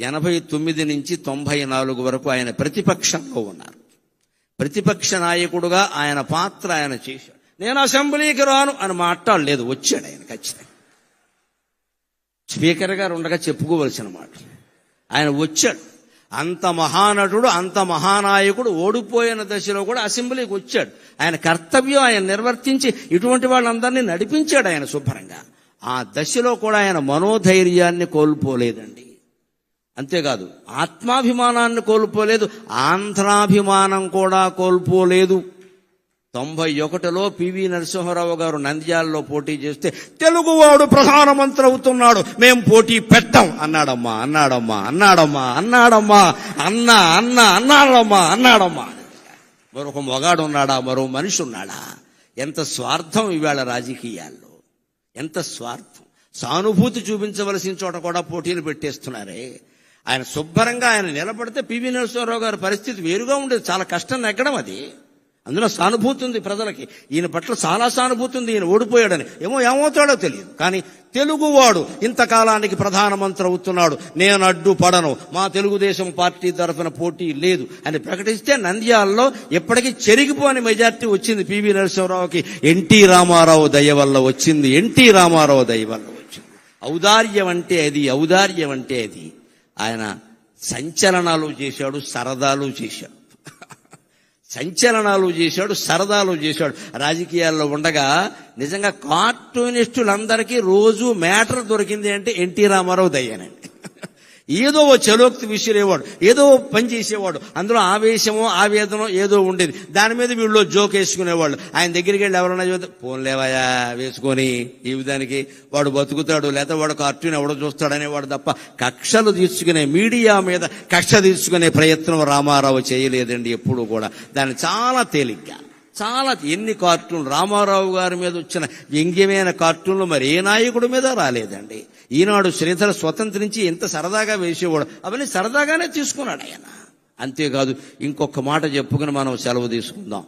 ఎనభై తొమ్మిది నుంచి తొంభై నాలుగు వరకు ఆయన ప్రతిపక్షంలో ఉన్నారు. ప్రతిపక్ష నాయకుడుగా ఆయన పాత్ర ఆయన చేశాడు. నేను అసెంబ్లీకి రాను అని మాట్లాడలేదు వచ్చాడు ఆయన ఖచ్చితంగా. స్పీకర్ గారు ఉండగా చెప్పుకోవలసిన మాట. ఆయన వచ్చాడు. అంత మహానటుడు అంత మహానాయకుడు ఓడిపోయిన దశలో కూడా అసెంబ్లీకి వచ్చాడు. ఆయన కర్తవ్యం ఆయన నిర్వర్తించి ఇటువంటి వాళ్ళందరినీ నడిపించాడు ఆయన శుభ్రంగా. ఆ దశలో కూడా ఆయన మనోధైర్యాన్ని కోల్పోలేదండి. అంతేకాదు ఆత్మాభిమానాన్ని కోల్పోలేదు ఆంధ్రాభిమానం కూడా కోల్పోలేదు. తొంభై ఒకటిలో పివి నరసింహారావు గారు నంద్యాలలో పోటీ చేస్తే తెలుగువాడు ప్రధానమంత్రి అవుతున్నాడు మేం పోటీ పెట్టం. అన్నాడమ్మా అన్నాడమ్మా అన్నాడమ్మా అన్నాడమ్మా అన్న అన్న అన్నాడమ్మా అన్నాడమ్మా. మరొక మొగాడు ఉన్నాడా మరో మనిషి ఉన్నాడా ఎంత స్వార్థం ఇవాళ రాజకీయాల్లో. ఎంత స్వార్థం. సానుభూతి చూపించవలసిన చోట కూడా పోటీలు పెట్టేస్తున్నారే. ఆయన శుభ్రంగా ఆయన నిలబడితే పివి నరసింహారావు గారి పరిస్థితి వేరుగా ఉండేది. చాలా కష్టం నెగ్గడం అది. అందులో సానుభూతి ఉంది ప్రజలకి. ఈయన పట్ల చాలా సానుభూతి ఉంది. ఈయన ఓడిపోయాడని ఏమో ఏమవుతాడో తెలియదు. కానీ తెలుగువాడు ఇంతకాలానికి ప్రధానమంత్రి అవుతున్నాడు. నేను అడ్డు పడను మా తెలుగుదేశం పార్టీ తరఫున పోటీ లేదు అని ప్రకటిస్తే నంద్యాలలో ఎప్పటికీ చెరిగిపోని మెజార్టీ వచ్చింది పివి నరసింహరావుకి. ఎన్టీ రామారావు దయ వల్ల వచ్చింది. ఎన్టీ రామారావు దయ వల్ల వచ్చింది. ఔదార్యం అంటే అది. ఔదార్యం అంటే అది. ఆయన సంచలనాలు చేశాడు సరదాలు చేశాడు. సంచలనాలు చేశాడు సరదాలు చేశాడు. రాజకీయాల్లో ఉండగా నిజంగా కార్టూనిస్టులందరికీ రోజు మ్యాటర్ దొరికింది అంటే ఎన్టీ రామారావు దయ్యానండి. ఏదో చలోక్తి విసిరేవాడు ఏదో పని చేసేవాడు. అందులో ఆవేశమో ఆవేదనో ఏదో ఉండేది. దాని మీద వీళ్ళు జోక్ వేసుకునేవాళ్ళు ఆయన దగ్గరికి వెళ్ళి ఎవరన్నా చూస్తే పోన్లేవయా వేసుకొని? ఈ విధానికి వాడు బతుకుతాడు లేదా వాడు కార్టూన్ ఎవడో చూస్తాడనే వాడు తప్ప కక్షలు తీసుకునే మీడియా మీద కక్ష తీసుకునే ప్రయత్నం రామారావు చేయలేదండి ఎప్పుడు కూడా. దాన్ని చాలా తేలిగ్గా చాలా ఎన్ని కార్టూన్లు రామారావు గారి మీద వచ్చిన వ్యంగ్యమైన కార్టూన్లు మరి ఏ నాయకుడి మీద రాలేదండి. ఈనాడు శ్రీధర స్వతంత్రించి ఎంత సరదాగా వేసేవాడు అవన్నీ సరదాగానే తీసుకున్నాడు ఆయన. అంతేకాదు ఇంకొక మాట చెప్పుకుని మనం సెలవు తీసుకుందాం.